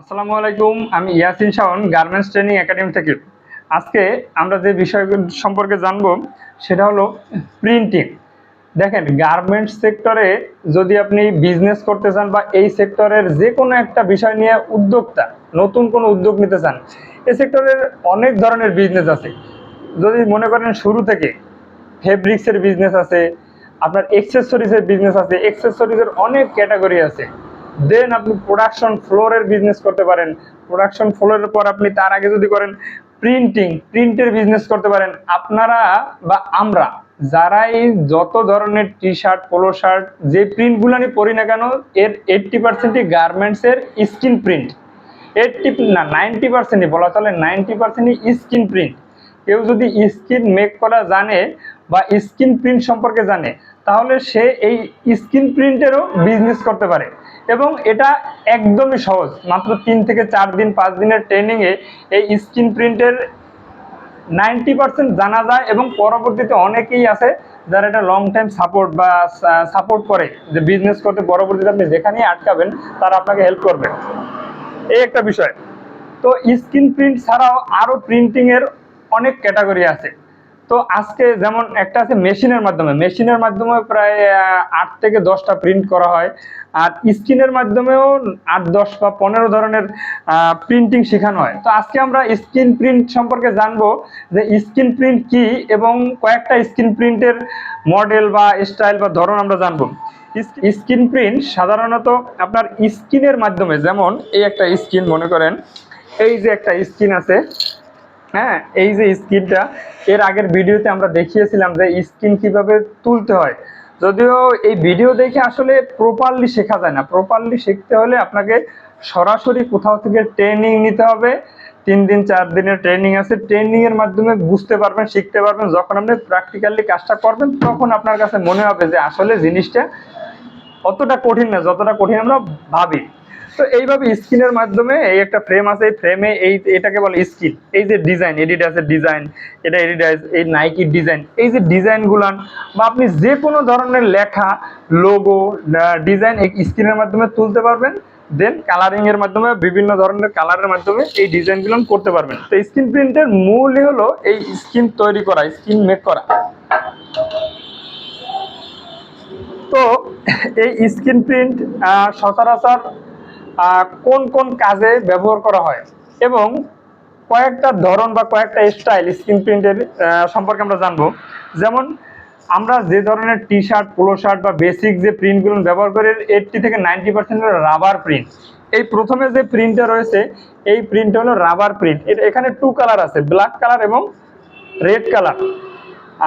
আসসালামু আলাইকুম, আমি Yasin Shaon, garments training academy থেকে। আজকে আমরা যে বিষয় সম্পর্কে জানব, সেটা হলো প্রিন্টিং। দেখেন, গার্মেন্টস সেক্টরে যদি আপনি বিজনেস করতে চান বা এই সেক্টরের যে কোনো একটা বিষয় নিয়ে উদ্যোক্তা, নতুন কোনো উদ্যোগ নিতে চান এই সেক্টরের অনেক ধরনের বিজনেস আছে। যদি মনে করেন শুরু থেকে ফেব্রিক্সের বিজনেস আছে, আপনার এক্সেসরিজের বিজনেস আছে এক্সেসরিজের অনেক ক্যাটাগরি আছে। দেন আপনি প্রোডাকশন ফ্লোরের বিজনেস করতে পারেন। প্রোডাকশন ফ্লোরের পর আপনি তার আগে যদি করেন প্রিন্টিং প্রিন্টের বিজনেস করতে পারেন। আপনারা বা আমরা, যারাই যত ধরনের টি শার্ট পোলো শার্ট যে প্রিন্টগুলো আমি পরি না কেন, এর এইট্টি পার্সেন্টই গার্মেন্টসের স্কিন প্রিন্ট এইটটি না নাইনটি পার্সেন্টই বলা চলে নাইনটি পার্সেন্টই স্কিন প্রিন্ট কেউ যদি স্কিন মেক করা জানে বা স্ক্রিন প্রিন্ট সম্পর্কে জানে, তাহলে সে এই স্কিন প্রিন্টেরও বিজনেস করতে পারে। এবং এটা একদমই সহজ, মাত্র তিন থেকে চার দিন, পাঁচ দিনের ট্রেনিংয়ে এই স্কিন প্রিন্টের নাইনটি পার্সেন্ট জানা যায় এবং পরবর্তীতে অনেকেই আছে যারা এটা লং টাইম সাপোর্ট বা সাপোর্ট করে, যে বিজনেস করতে পরবর্তীতে আপনি যেখানেই আটকাবেন, তারা আপনাকে হেল্প করবে। এই একটা বিষয়। তো স্ক্রিন প্রিন্ট ছাড়াও আরও প্রিন্টিংয়ের অনেক ক্যাটাগরি আছে। তো আজকে যেমন একটা আছে মেশিনের মাধ্যমে মেশিনের মাধ্যমে প্রায় আট থেকে দশটা প্রিন্ট করা হয়। আর স্ক্রিনের মাধ্যমেও আট, দশ বা পনেরো ধরনের প্রিন্টিং শেখানো হয়। তো আজকে আমরা স্ক্রিন প্রিন্ট সম্পর্কে জানব যে স্ক্রিন প্রিন্ট কি এবং কয়েকটা স্ক্রিন প্রিন্টের মডেল বা স্টাইল বা ধরন আমরা জানব। স্ক্রিন প্রিন্ট সাধারণত আপনার স্ক্রিনের মাধ্যমে, যেমন এই একটা স্ক্রিন মনে করেন, এই যে একটা স্ক্রিন আছে হ্যাঁ এই যে স্ক্রিনটা এর আগের ভিডিওতে আমরা দেখিয়েছিলাম যে স্ক্রিন কীভাবে তুলতে হয়। যদিও এই ভিডিও দেখে আসলে প্রপারলি শেখা যায় না। প্রপারলি শিখতে হলে আপনাকে সরাসরি কোথাও থেকে ট্রেনিং নিতে হবে। তিন দিন, চার দিনের ট্রেনিং আছে। ট্রেনিং এর মাধ্যমে বুঝতে পারবেন, শিখতে পারবেন। যখন আপনি প্র্যাকটিক্যালি কাজটা করবেন, তখন আপনার কাছে মনে হবে যে আসলে জিনিসটা অতটা কঠিন না, যতটা কঠিন আমরা ভাবি। তো এইভাবে স্কিনের মাধ্যমে এই একটা ফ্রেম আছে, এই ফ্রেমে এই এটাকে বলে স্কিন এই যে ডিজাইন এডিডাসের ডিজাইন এটা এডিডাস এই নাইকির ডিজাইন এই যে ডিজাইনগুলান বা আপনি যে কোনো ধরনের লেখা লোগো ডিজাইন এই স্ক্রিনের মাধ্যমে তুলতে পারবেন দেন কালারিং এর মাধ্যমে, বিভিন্ন ধরনের কালারের মাধ্যমে এই ডিজাইনগুলো করতে পারবেন। তো স্ক্রিন প্রিন্টের মূলই হলো এই স্কিন তৈরি করা স্কিন মেক করা। তো এই স্ক্রিন প্রিন্ট সচরাচর কোন কোন কাজে ব্যবহার করা হয় এবং কয়েকটা ধরন বা কয়েকটা স্টাইল স্ক্রিন প্রিন্টের সম্পর্কে আমরা জানব। যেমন আমরা যে ধরনের টি শার্ট পোলো শার্ট বা বেসিক যে প্রিন্টগুলো ব্যবহার করি এইটটি থেকে নাইনটি পার্সেন্ট হলো রাবার প্রিন্ট এই প্রথমে যে প্রিন্টটা রয়েছে, এই প্রিন্টটা হলো রাবার প্রিন্ট এটা এখানে টু কালার আছে ব্ল্যাক কালার এবং রেড কালার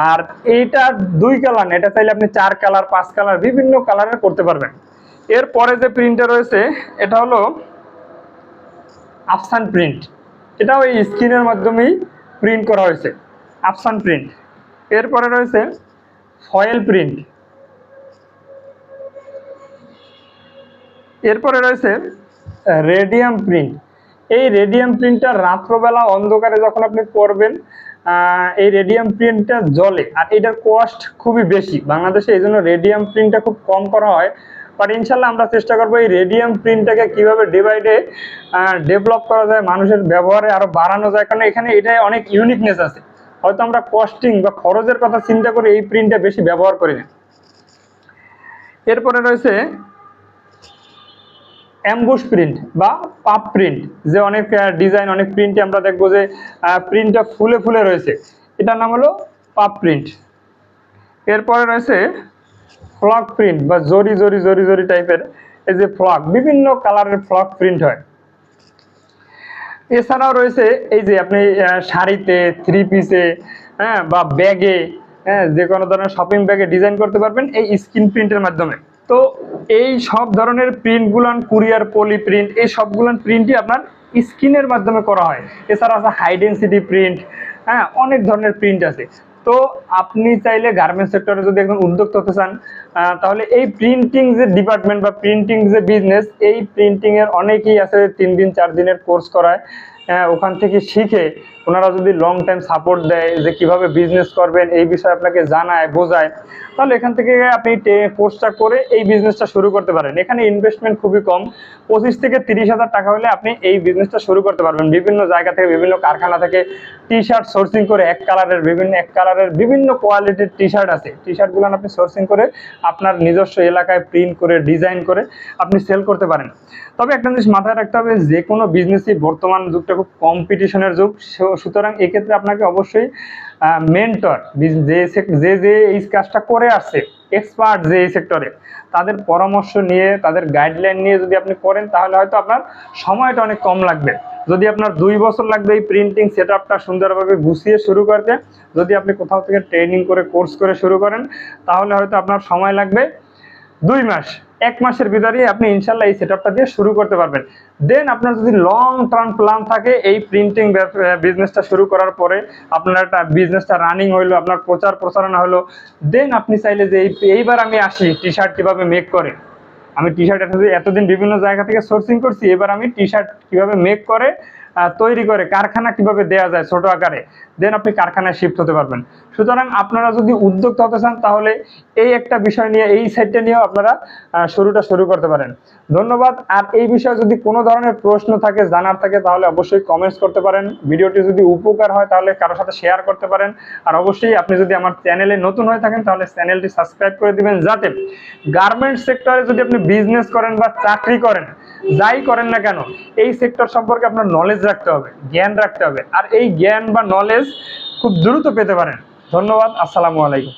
আর এইটা দুই কালার না, এটা চাইলে আপনি চার কালার পাঁচ কালার বিভিন্ন কালারের করতে পারবেন। এরপরে যে প্রিন্টটা রয়েছে, এটা হলো আফসান প্রিন্ট এটাও এই স্ক্রিনের মাধ্যমেই প্রিন্ট করা হয়েছে। আফসান প্রিন্ট এরপরে রয়েছে ফয়েল প্রিন্ট এরপরে রয়েছে রেডিয়াম প্রিন্ট এই রেডিয়াম প্রিন্টটা রাত্রবেলা অন্ধকারে যখন আপনি করবেন এই রেডিয়াম প্রিন্টটা জলে আর এটার কস্ট খুবই বেশি। বাংলাদেশে এই জন্য রেডিয়াম প্রিন্টটা খুব কম করা হয়। বাট ইনশাল্লাহ আমরা চেষ্টা করব এই রেডিয়াম প্রিন্টটাকে কীভাবে ডে বাই ডে ডেভেলপ করা যায়, মানুষের ব্যবহারে আরও বাড়ানো যায়, কারণ এখানে এটাই অনেক ইউনিকনেস আছে। হয়তো আমরা কস্টিং বা খরচের কথা চিন্তা করে এই প্রিন্টটা বেশি ব্যবহার করি না। এরপরে রয়েছে অ্যাম্বুশ প্রিন্ট বা পাপ প্রিন্ট যে অনেক ডিজাইন অনেক প্রিন্টে আমরা দেখব যে প্রিন্টটা ফুলে ফুলে রয়েছে। এটার নাম হলো পাপ প্রিন্ট এরপরে রয়েছে ফ্লক প্রিন্ট বা জরি জরি জরি জরি টাইপের এই যে ফ্লক, বিভিন্ন কালারের ফ্লক প্রিন্ট হয়। এছাড়াও রয়েছে এই যে আপনি শাড়িতে থ্রি পিসে হ্যাঁ বা ব্যাগে হ্যাঁ যে কোনো ধরনের শপিং ব্যাগে ডিজাইন করতে পারবেন এই স্ক্রিন প্রিন্টের মাধ্যমে। তো এই সব ধরনের প্রিন্টগুলান কুরিয়ার পলি প্রিন্ট এই সবগুলান প্রিন্টই আপনার স্ক্রিনের মাধ্যমে করা হয়। এছাড়া আছে হাই ডেন্সিটি প্রিন্ট হ্যাঁ অনেক ধরনের প্রিন্ট আছে। তো আপনি চাইলে গার্মেন্টস সেক্টরে যদি একজন উদ্যোক্তা হতে চান তাহলে এই প্রিন্টিং যে ডিপার্টমেন্ট বা প্রিন্টিং যে বিজনেস এই প্রিন্টিং এর অনেকেই আছে তিন দিন, চার দিনের কোর্স করায়। ওখান থেকে শিখে ওনারা যদি লং টাইম সাপোর্ট দেয় যে কীভাবে বিজনেস করবেন, এই বিষয়ে আপনাকে জানায়, বোঝায়, তাহলে এখান থেকে আপনি কোর্সটা করে এই বিজনেসটা শুরু করতে পারেন। এখানে ইনভেস্টমেন্ট খুবই কম, পঁচিশ থেকে তিরিশ হাজার টাকা হলে আপনি এই বিজনেসটা শুরু করতে পারবেন। বিভিন্ন জায়গা থেকে, বিভিন্ন কারখানা থেকে টি শার্ট সোর্সিং করে, এক কালারের বিভিন্ন, এক কালারের বিভিন্ন কোয়ালিটির টি শার্ট আছে। টি শার্টগুলো আপনি সোর্সিং করে আপনার নিজস্ব এলাকায় প্রিন্ট করে ডিজাইন করে আপনি সেল করতে পারেন। তবে একটা জিনিস মাথায় রাখতে হবে, যে কোনো বিজনেসই বর্তমান যুগটা খুব কম্পিটিশনের যুগ। সুতরাং এক্ষেত্রে আপনাকে অবশ্যই মেন্টর যে যে যে এই কাজটা করে আসছে এক্সপার্ট যে এই সেক্টরে তাদের পরামর্শ নিয়ে, তাদের গাইডলাইন নিয়ে যদি আপনি করেন, তাহলে হয়তো আপনার সময়টা অনেক কম লাগবে। যদি আপনার দুই বছর লাগবে এই প্রিন্টিং সেট আপটা সুন্দরভাবে গুছিয়ে শুরু করতে, যদি আপনি কোথাও থেকে ট্রেনিং করে কোর্স করে শুরু করেন, তাহলে হয়তো আপনার সময় লাগবে দুই মাস। এক মাসের ভিতরেই আপনি ইনশাল্লাহ এই সেটআপটা দিয়ে শুরু করতে পারবেন। দেন আপনার যদি লং টার্ম প্ল্যান থাকে, এই প্রিন্টিং বিজনেসটা শুরু করার পরে আপনার একটা বিজনেসটা রানিং হইল, আপনার প্রচার প্রচারণা হলো দেন আপনি চাইলে যে এই- এইবার আমি আসি টি শার্ট কীভাবে মেক করে? আমি টি শার্ট এতদিন বিভিন্ন জায়গা থেকে সোর্সিং করছি, এবার আমি টি শার্ট কীভাবে মেক করে তৈরি করে কারখানা কীভাবে দেওয়া যায় ছোট আকারে দেন আপনি কারখানায় শিফট হতে পারবেন। সুতরাং আপনারা যদি উদ্যোক্তা হতে চান, তাহলে এই একটা বিষয় নিয়ে, এই সাইডটা নিয়েও আপনারা শুরুটা শুরু করতে পারেন। ধন্যবাদ। আর এই বিষয়ে যদি কোনো ধরনের প্রশ্ন থাকে, জানার থাকে, তাহলে অবশ্যই কমেন্টস করতে পারেন। ভিডিওটি যদি উপকার হয়, তাহলে কারোর সাথে শেয়ার করতে পারেন। আর অবশ্যই আপনি যদি আমার চ্যানেলে নতুন হয়ে থাকেন, তাহলে চ্যানেলটি সাবস্ক্রাইব করে দিবেন। যাতে গার্মেন্টস সেক্টরে যদি আপনি বিজনেস করেন বা চাকরি করেন, যাই করেন না কেন, এই সেক্টর সম্পর্কে আপনার নলেজ রাখতে হবে, জ্ঞান রাখতে হবে। আর এই জ্ঞান বা নলেজ খুব দ্রুত পেতে পারেন। ধন্যবাদ, আসসালামু আলাইকুম।